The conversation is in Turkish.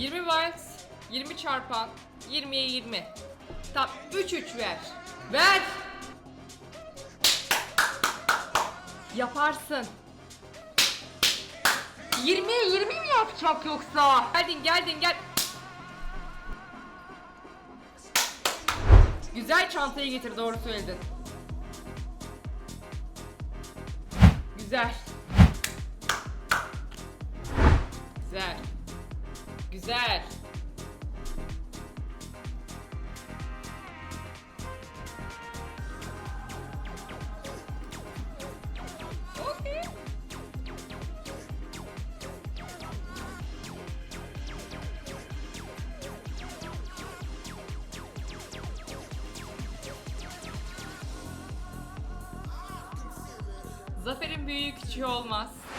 20 vals, 20 çarpan, 20'ye 20. Tamam 3 3 ver. Ver. Yaparsın. 20'ye 20 mi yapacak yoksa? Geldin geldin gel. Güzel çantayı getir doğru söyledin. Güzel. Güzel. Güzel. Zaferin büyüğü küçüğü olmaz.